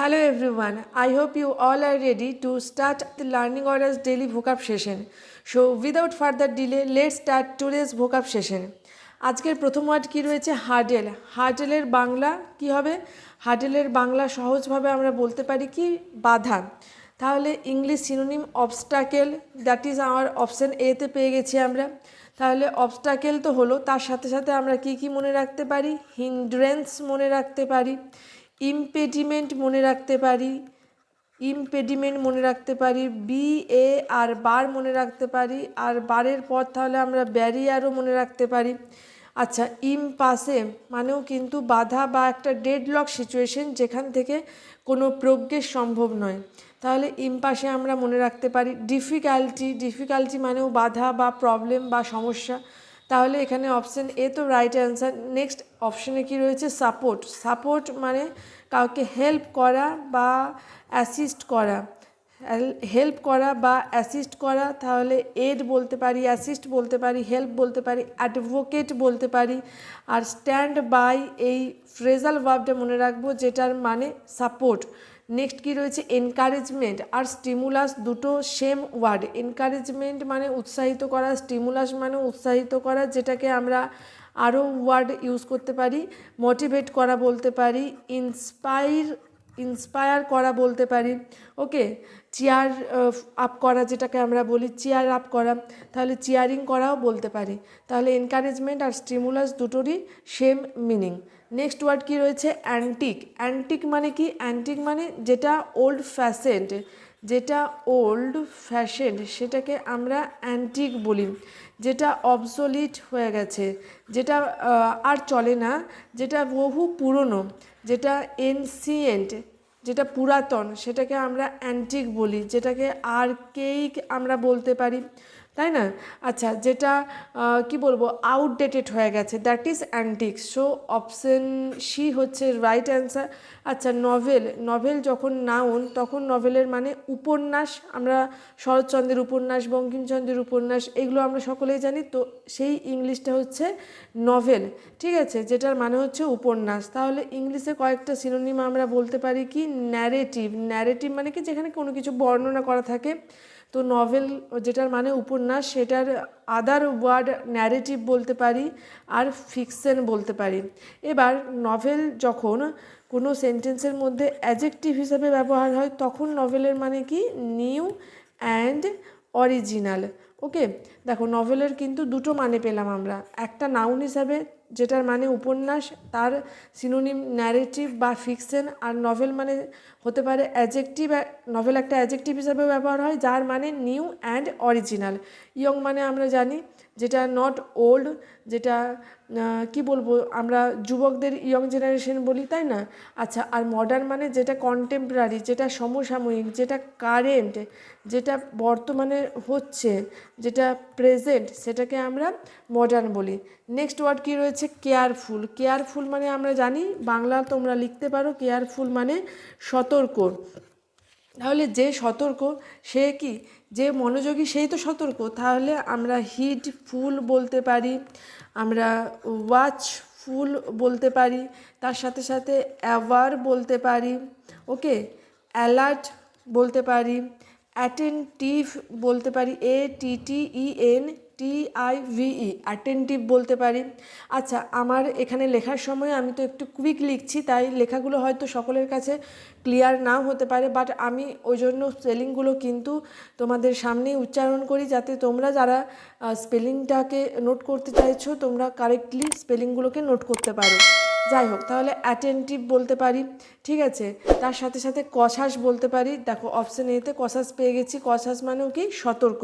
Hello everyone, I hope you all are ready to start the learning orders daily vocab session. So without further delay, let's start today's vocab session. আজকের প্রথম word কি রয়েছে? হার্ডেল হার্ডেলের বাংলা কি হবে? হার্ডেলের বাংলা সহজভাবে আমরা বলতে পারি কি? বাধা। তাহলে English synonym obstacle that is আমার অপশান এতে পেয়ে গেছি আমরা। তাহলে অবস্টাকেল তো হলো তার সাথে সাথে আমরা কি কি মনে রাখতে পারি? হিন্ড্রেন্স মনে রাখতে পারি। ইমপেডিমেন্ট মনে রাখতে পারি ইমপেডিমেন্ট মনে রাখতে পারি বি এ আর বার মনে রাখতে পারি, আর বারের পর তাহলে আমরা ব্যারিয়ারও মনে রাখতে পারি। আচ্ছা ইম পাশে মানেও কিন্তু বাধা বা একটা ডেডলক সিচুয়েশন যেখান থেকে কোনো প্রজ্ঞের সম্ভব নয়। তাহলে ইমপাশে আমরা মনে রাখতে পারি। ডিফিকাল্টি ডিফিকাল্টি মানেও বাধা বা প্রবলেম বা সমস্যা। তাহলে এখানে অপশান এ তো রাইট অ্যান্সার নেক্সট অপশানে কি রয়েছে? সাপোর্ট সাপোর্ট মানে কাউকে হেল্প করা বা অ্যাসিস্ট করা। হেল্প করা বা অ্যাসিস্ট করা, তাহলে এড বলতে পারি অ্যাসিস্ট বলতে পারি হেল্প বলতে পারি অ্যাডভোকেট বলতে পারি। আর স্ট্যান্ড বাই এই ফ্রেজাল ভাবটা মনে রাখব, যেটার মানে সাপোর্ট নেক্সট কি রয়েছে? এনকারেজমেন্ট আর স্টিমুলাস দুটো সেম ওয়ার্ড এনকারেজমেন্ট মানে উৎসাহিত করা স্টিমুলাস মানে উৎসাহিত করা, যেটাকে আমরা আরও ওয়ার্ড ইউজ করতে পারি মোটিভেট করা বলতে পারি ইন্সপায়ার ইন্সপায়ার করা বলতে পারি। ওকে চেয়ার আপ করা যেটাকে আমরা বলি চেয়ার আপ করা। তাহলে চেয়ারিং করাও বলতে পারি। তাহলে এনকারেজমেন্ট আর স্টিমুলাস দুটোরই সেম মিনিং নেক্সট ওয়ার্ড কি রয়েছে? অ্যান্টিক অ্যান্টিক মানে কি? অ্যান্টিক মানে যেটা ওল্ড ফ্যাশেন্ড যেটা ওল্ড ফ্যাশন সেটাকে আমরা অ্যান্টিক বলি। যেটা অবসোলিট হয়ে গেছে। যেটা আর চলে না। যেটা বহু পুরনো। যেটা এনসিয়েন্ট যেটা পুরাতন সেটাকে আমরা অ্যান্টিক বলি যেটাকে আর্কেইক আমরা বলতে পারি। তাই না? আচ্ছা যেটা কি বলব আউটডেটেড হয়ে গেছে that is antique so option C হচ্ছে রাইট অ্যান্সার আচ্ছা নভেল নভেল যখন নাউন তখন নভেলের মানে উপন্যাস, আমরা শরৎচন্দ্রের উপন্যাস, বঙ্কিমচন্দ্রের উপন্যাস, এগুলো আমরা সকলেই জানি, তো সেই ইংলিশটা হচ্ছে নভেল ঠিক আছে? যেটার মানে হচ্ছে উপন্যাস। তাহলে ইংলিশে কয়েকটা সিনোনিম আমরা বলতে পারি কি? ন্যারেটিভ ন্যারেটিভ মানে কি? যেখানে কোনো কিছু বর্ণনা করা থাকে। তো নভেল যেটার মানে উপন্যাস, সেটার আদার ওয়ার্ড ন্যারেটিভ বলতে পারি আর ফিকশন বলতে পারি। এবার নভেল যখন কোনো সেন্টেন্সের মধ্যে অ্যাজেক্টিভ হিসাবে ব্যবহার হয়, তখন নভেলের মানে কি? New and original. ওকে? দেখো, নভেলের কিন্তু দুটো মানে পেলাম আমরা। একটা নাউন হিসাবে, যেটার মানে উপন্যাস, তার সিনোনিম ন্যারেটিভ বা ফিকশন আর নভেল মানে হতে পারে অ্যাজেক্টিভ নভেল একটা অ্যাজেক্টিভ হিসাবেও ব্যবহার হয়, যার মানে নিউ অ্যান্ড অরিজিনাল ইয়ং মানে আমরা জানি যেটা নট ওল্ড যেটা কি বলব, আমরা যুবকদের ইয়ং জেনারেশন বলি, তাই না? আচ্ছা আর মডার্ন মানে যেটা কন্টেম্পোরারি যেটা সমসাময়িক, যেটা কারেন্ট যেটা বর্তমানে হচ্ছে, যেটা প্রেজেন্ট সেটাকে আমরা মডার্ন বলি। নেক্সট ওয়ার্ড কী রয়েছে? কেয়ারফুল কেয়ারফুল মানে আমরা জানি, বাংলা তোমরা লিখতে পারো কেয়ারফুল মানে সতর্ক। তাহলে যে সতর্ক, সে কি? যে মনোযোগী সেই তো সতর্ক। তাহলে আমরা হিট ফুল বলতে পারি, আমরা ওয়াচ ফুল বলতে পারি, তার সাথে সাথে অ্যাওয়ার বলতে পারি ওকে অ্যালার্ট বলতে পারি অ্যাটেন্টিভ বলতে পারি A T T E N T I attentive বলতে পারি। আচ্ছা আমার এখানে লেখার সময় আমি তো একটু কুইক লিখছি, তাই লেখাগুলো হয়তো সকলের কাছে ক্লিয়ার নাও হতে পারে বাট আমি ওই জন্য স্পেলিংগুলো কিন্তু তোমাদের সামনেই উচ্চারণ করি, যাতে তোমরা যারা স্পেলিংটাকে নোট করতে চাইছো, তোমরা কারেক্টলি স্পেলিংগুলোকে নোট করতে পারো। যাই হোক, তাহলে অ্যাটেন্টিভ বলতে পারি, ঠিক আছে? তার সাথে সাথে কষাস বলতে পারি। দেখো অপশান এতে কষাস পেয়ে গেছি। কষাস মানেও কি? সতর্ক।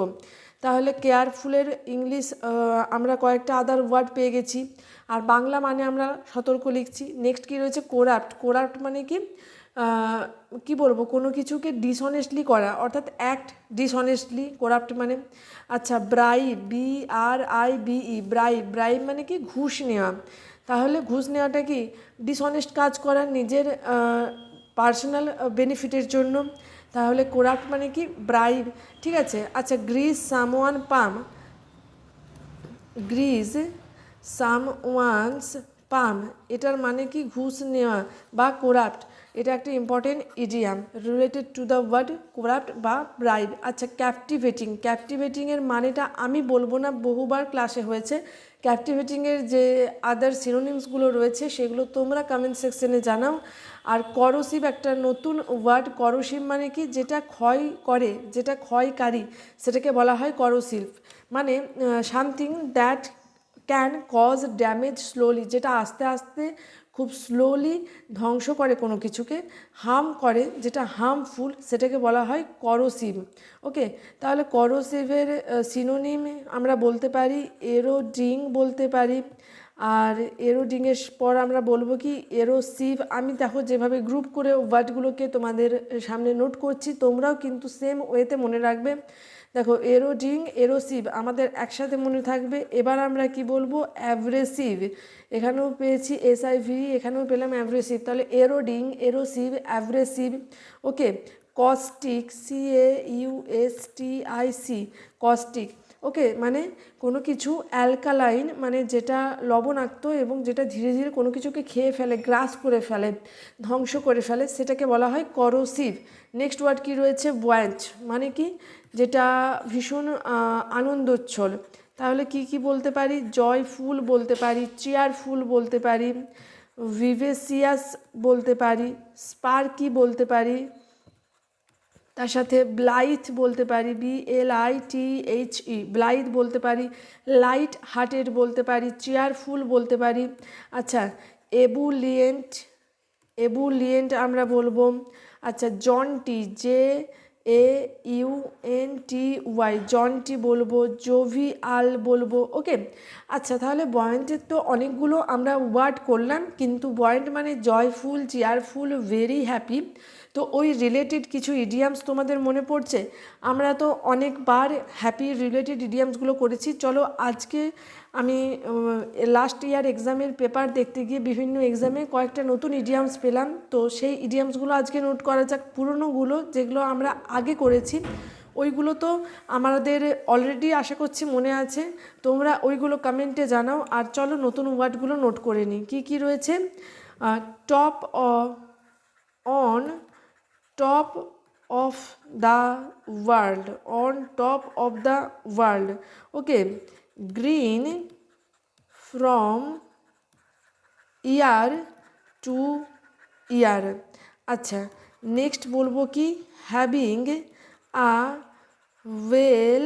তাহলে কেয়ারফুলের ইংলিশ আমরা কয়েকটা আদার ওয়ার্ড পেয়ে গেছি। আর বাংলা মানে আমরা সতর্ক লিখছি। নেক্সট কী রয়েছে? কোরাপ্ট কোরাপ্ট মানে কি? কি বলব? কোনো কিছুকে ডিসঅনেস্টলি করা। অর্থাৎ অ্যাক্ট ডিসঅনেস্টলি করাপ্ট মানে? আচ্ছা bribe B R I B E bribe bribe মানে কি? ঘুষ নেওয়া। তাহলে ঘুষ নেওয়াটা কি? ডিসঅনেস্ট কাজ করা নিজের পার্সোনাল বেনিফিটের জন্য। তাহলে কোরাপ্ট মানে কি? ব্রাইব ঠিক আছে? আচ্ছা grease someone palm grease someone's palm এটার মানে কি? ঘুষ নেওয়া বা কোরাপ্ট এটা একটা important idiom related to the word corrupt বা ব্রাইব আচ্ছা ক্যাপটিভেটিং ক্যাপটিভেটিংয়ের মানেটা আমি বলব না, বহুবার ক্লাসে হয়েছে। ক্যাপটিভেটিংয়ের যে আদার সিনোনিমসগুলো রয়েছে, সেগুলো তোমরা কমেন্ট সেকশনে জানাও। আর করসিভ একটা নতুন ওয়ার্ড করসিভ মানে কি? যেটা ক্ষয় করে, যেটা ক্ষয়কারী, সেটাকে বলা হয় করসিভ মানে something that can cause damage slowly যেটা আস্তে আস্তে খুব স্লোলি ধ্বংস করে কোনো কিছুকে হার্ম করে, যেটা হার্মফুল সেটাকে বলা হয় করোসিভ ওকে? তাহলে করোসিভের সিনোনিম আমরা বলতে পারি এরোডিং বলতে পারি আর এরো এরোডিংয়ের পর আমরা বলব কি এরোসিভ আমি দেখো যেভাবে গ্রুপ করে ওয়ার্ডগুলোকে তোমাদের সামনে নোট করছি, তোমরাও কিন্তু সেম ওয়েতে মনে রাখবে। দেখো এরো এরোডিং এরোসিভ আমাদের একসাথে মনে থাকবে। এবার আমরা কি বলব? অ্যাভ্রেসিভ এখানেও পেয়েছি এসআইভি এখানেও পেলাম অ্যাভ্রেসিভ তাহলে ero eroding erosive abrasive okay caustic C A U S T I C caustic okay মানে কোনো কিছু অ্যালকালাইন মানে যেটা লবণাক্ত এবং যেটা ধীরে ধীরে কোনো কিছুকে খেয়ে ফেলে, গ্রাস করে ফেলে, ধ্বংস করে ফেলে, সেটাকে বলা হয় করোসিভ। নেক্সট ওয়ার্ড কি রয়েছে? বয়াঞ্চ মানে কি? যেটা ভীষণ আনন্দোচ্ছল। তাহলে কি কি বলতে পারি? জয়ফুল বলতে পারি চেয়ারফুল বলতে পারি ভিভেসিয়াস বলতে পারি স্পার্কি বলতে পারি তার সাথে ব্লাইথ বলতে পারি B L I T H E blithe বলতে পারি, লাইট হার্টেড বলতে পারি চেয়ারফুল বলতে পারি। আচ্ছা এবুলিয়েন্ট এবুলিয়েন্ট আমরা বলব। আচ্ছা জনটি যে A U N T Y jaunty বলব আল বলব ওকে আচ্ছা তাহলে বয়েন্টের তো অনেকগুলো আমরা ওয়ার্ড করলাম, কিন্তু বয়েন্ট মানে জয়ফুল চেয়ারফুল ভেরি হ্যাপি তো ওই রিলেটেড কিছু ইডিয়ামস তোমাদের মনে পড়ছে? আমরা তো অনেকবার হ্যাপি রিলেটেড ইডিয়ামসগুলো করেছি। চলো আজকে আমি লাস্ট ইয়ার এক্সামের পেপার দেখতে গিয়ে বিভিন্ন এক্সামে কয়েকটা নতুন ইডিয়ামস পেলাম। তো সেই ইডিয়ামসগুলো আজকে নোট করা যাক। পুরনোগুলো যেগুলো আমরা আগে করেছি, ওইগুলো তো আমাদের অলরেডি আশা করছি মনে আছে। তোমরা ওইগুলো কমেন্টে জানাও। আর চলো নতুন ওয়ার্ডগুলো নোট করে নিই। কী কী রয়েছে? Top on top of the world on top of the world okay green from year to year আচ্ছা নেক্সট বলব কি? Having a whale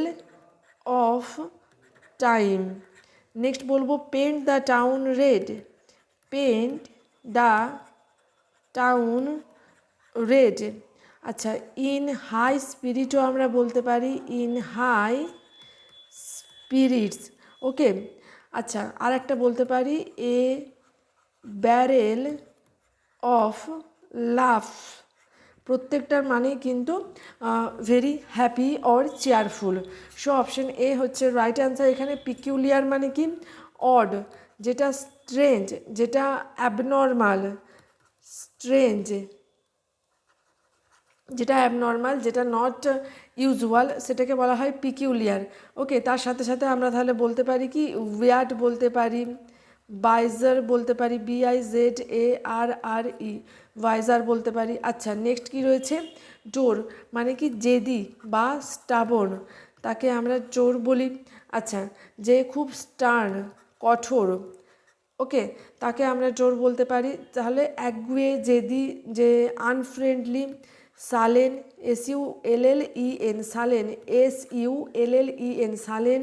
of time next বলব paint the town red paint the town red আচ্ছা in high স্পিরিটও আমরা বলতে পারি in high spirits ওকে আচ্ছা আর একটা বলতে পারি এ ব্যারেল অফ লাভ প্রত্যেকটার মানে কিন্তু very happy or cheerful so option A হচ্ছে রাইট অ্যান্সার এখানে পিকিউলিয়ার মানে কি? অড যেটা স্ট্রেঞ্জ যেটা অ্যাবনর্মাল স্ট্রেঞ্জ যেটা অ্যাবনর্মাল যেটা নট ইউজুয়াল সেটাকে বলা হয় পিকিউলিয়ার ওকে তার সাথে সাথে আমরা তাহলে বলতে পারি কি ওয়ার্ড বলতে পারি বাইজার বলতে পারি বিআই জেড এ আর আর ই ভাইজার বলতে পারি। আচ্ছা নেক্সট কি রয়েছে? জোর মানে কি জেদি বা স্টাবন তাকে আমরা জোর বলি। আচ্ছা যে খুব স্টার্ন কঠোর ওকে তাকে আমরা জোর বলতে পারি। তাহলে একগুয়ে জেদি, যে unfriendly sullen S U L L E N sullen S U L L E N sullen,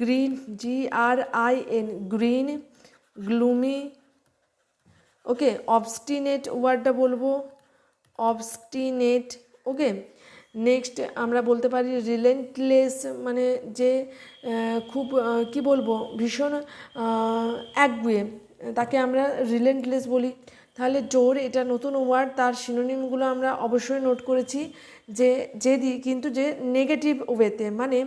grin G R I N grin, gloomy, okay, obstinate ওয়ার্ডটা বলব, অবস্টিনেট, ওকে, নেক্সট আমরা বলতে পারি রিলেন্টলেস মানে যে খুব কি বলব, ভীষণ একগুয়ে, তাকে আমরা রিলেন্টলেস বলি। তাহলে জোর, এটা নতুন ওয়ার্ড, তার সিনোনিমগুলো আমরা অবশ্যই নোট করেছি যে যে যেদি কিন্তু যে নেগেটিভ ওয়েতে মানে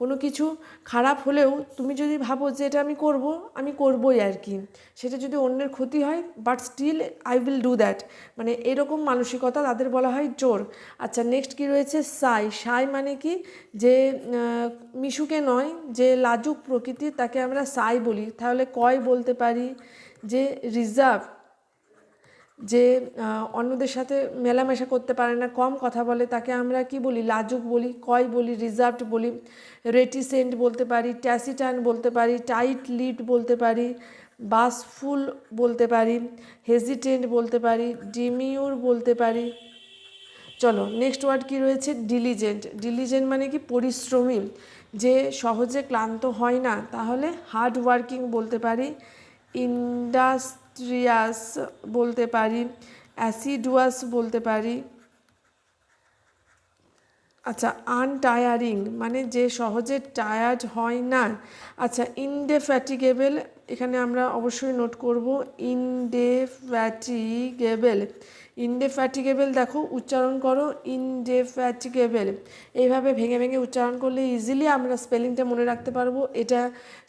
কোনো কিছু খারাপ হলেও তুমি যদি ভাবো যে এটা আমি করব, আমি করবই আর কি। সেটা যদি অন্যের ক্ষতি হয় but still I will do that মানে এরকম মানসিকতা তাদের বলা হয় জোর। আচ্ছা নেক্সট কি রয়েছে? সাই। সাই মানে কি? যে মিশুকে নয়, যে লাজুক প্রকৃতির তাকে আমরা সাই বলি। তাহলে কয় বলতে পারি? যে রিজার্ভ যে অন্যদের সাথে মেলামেশা করতে পারে না, কম কথা বলে, তাকে আমরা কি বলি? লাজুক বলি, কয় বলি? রিজার্ভড বলি রেটিসেন্ট বলতে পারি ট্যাসিটান বলতে পারি টাইট লিড বলতে পারি বাসফুল বলতে পারি হেজিটেন্ট বলতে পারি ডিমিউর বলতে পারি। চলো নেক্সট ওয়ার্ড কি রয়েছে? ডিলিজেন্ট ডিলিজেন্ট মানে কি? পরিশ্রমী। যে সহজে ক্লান্ত হয় না, তাহলে হার্ড ওয়ার্কিং বলতে পারি ইন্ডাস্ট্রিয়াস বলতে পারি অ্যাসিডুয়াস বলতে পারি। আচ্ছা আনটায়ারিং মানে যে সহজে টায়ার্ড হয় না। আচ্ছা ইনডেফ্যাটিগেবল এখানে আমরা অবশ্যই নোট করব ইনডেফ্যাটিগেবল ইনডেফ্যাটিগেবল দেখো, উচ্চারণ করো ইনডেফ্যাটিগেবল এইভাবে ভেঙে ভেঙে উচ্চারণ করলে ইজিলি আমরা স্পেলিংটা মনে রাখতে পারব। এটা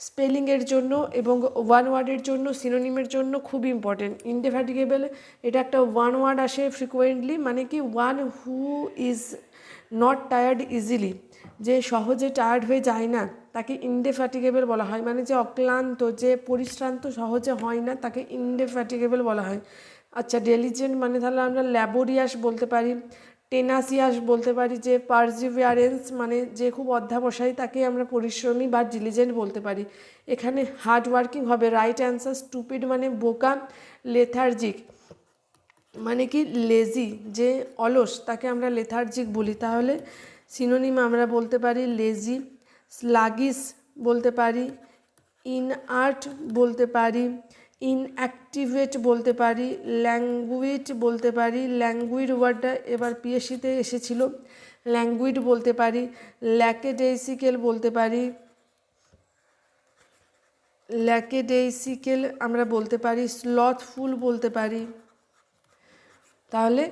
স্পেলিংয়ের জন্য এবং ওয়ান ওয়ার্ডের জন্য সিনোনিমের জন্য খুব ইম্পর্টেন্ট ইনডেফ্যাটিগেবল এটা একটা ওয়ান ওয়ার্ড আসে ফ্রিকোয়েন্টলি মানে কি one who is not tired easily যে সহজে টায়ার্ড হয়ে যায় না, তাকে ইনডেফ্যাটিগেবল বলা হয়। মানে যে অক্লান্ত, যে পরিশ্রান্ত সহজে হয় না, তাকে ইনডেফ্যাটিগেবল বলা হয়। আচ্ছা ডেলিজেন্ট মানে তাহলে আমরা ল্যাবোরিয়াস বলতে পারি টেনাসিয়াস বলতে পারি, যে পারজিভিয়ারেন্স মানে যে খুব অধ্যাবসায়ী, তাকে আমরা পরিশ্রমী বা ডিলিজেন্ট বলতে পারি। এখানে হার্ড ওয়ার্কিং হবে রাইট অ্যান্সার স্টুপিড মানে বোকা লেথার্জিক মানে কি লেজি যে অলস, তাকে আমরা লেথার্জিক বলি। তাহলে সিনোনিম আমরা বলতে পারি লেজি, স্লাগিস বলতে পারি, ইনআর্ট বলতে পারি, ইনঅ্যাক্টিভেট বলতে পারি ল্যাঙ্গুইড বলতে পারি ল্যাঙ্গুইড ওয়ার্ডটা এবার পিএসসিতে এসেছিল ল্যাঙ্গুইড বলতে পারি ল্যাকেডেসিকেল বলতে পারি ল্যাকেডেসিকেল আমরা বলতে পারি স্লথফুল বলতে পারি। তাহলে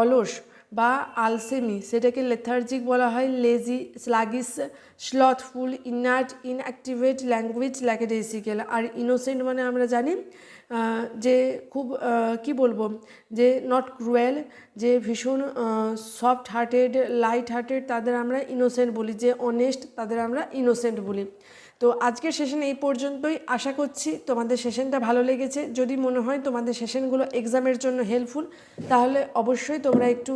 অলস বা আলসেমি, সেটাকে লেথার্জিক বলা হয় lazy sluggish slothful inert inactivate language lackadaisical আর ইনোসেন্ট মানে আমরা জানি যে খুব কি বলব, যে নট ক্রুয়েল যে ভীষণ সফট হার্টেড লাইট হার্টেড তাদের আমরা ইনোসেন্ট বলি, যে অনেস্ট তাদের আমরা ইনোসেন্ট বলি। তো আজকের সেশন এই পর্যন্তই। আশা করছি তোমাদের সেশনটা ভালো লেগেছে। যদি মনে হয় তোমাদের সেশনগুলো এক্সামের জন্য হেল্পফুল তাহলে অবশ্যই তোমরা একটু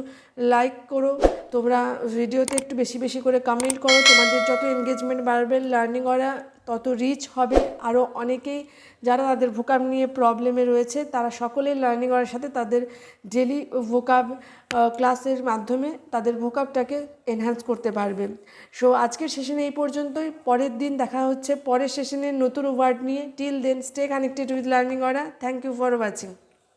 লাইক করো। তোমরা ভিডিওতে একটু বেশি বেশি করে কমেন্ট করো। তোমাদের যত এনগেজমেন্ট বাড়বে লার্নিং করা তত রিচ হবে। আরও অনেকেই যারা তাদের ভোকাব নিয়ে প্রবলেমে রয়েছে, তারা সকলেই লার্নিং করার সাথে তাদের ডেলি ভোকাব ক্লাসের মাধ্যমে তাদের ভোকাবটাকে এনহ্যান্স করতে পারবে। সো আজকের সেশনে এই পর্যন্তই। পরের দিন দেখা হচ্ছে। পরের সেশনে নতুন ওয়ার্ড নিয়ে। Till then stay connected with learning aura thank you for watching